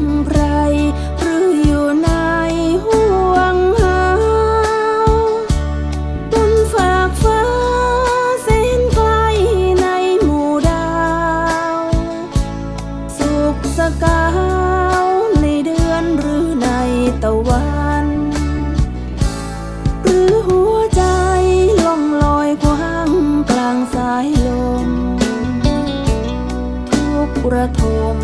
งไพรหรืออยู่ในห่วงหาบนฝากฟ้าเส้นไกลในหมู่ดาว สุขสกาวในเดือนหรือในตะวัน หรือหัวใจลงลอยกลางสายลม ทุกระทม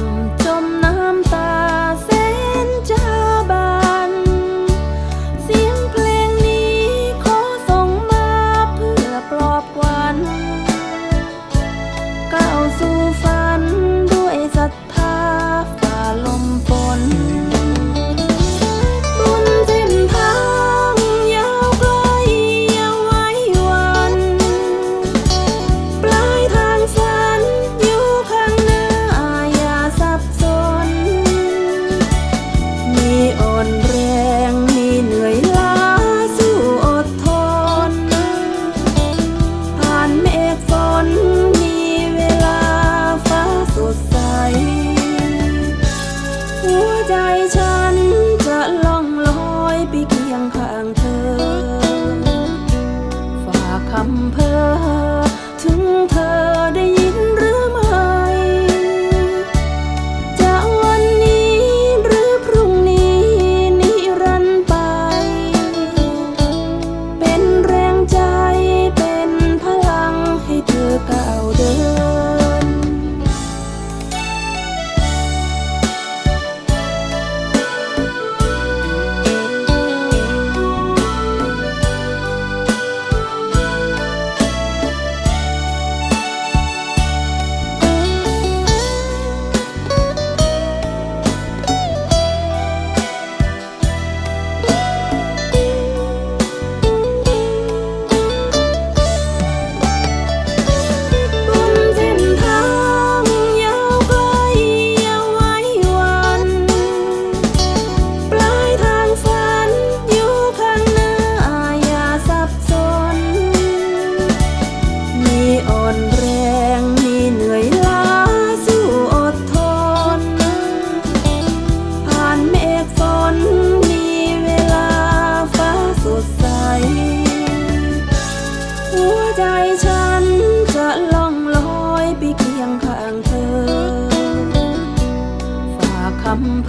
ำเภ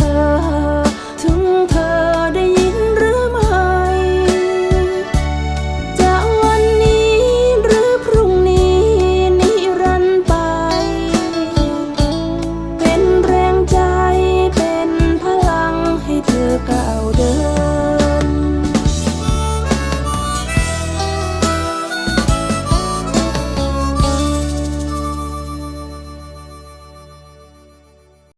อ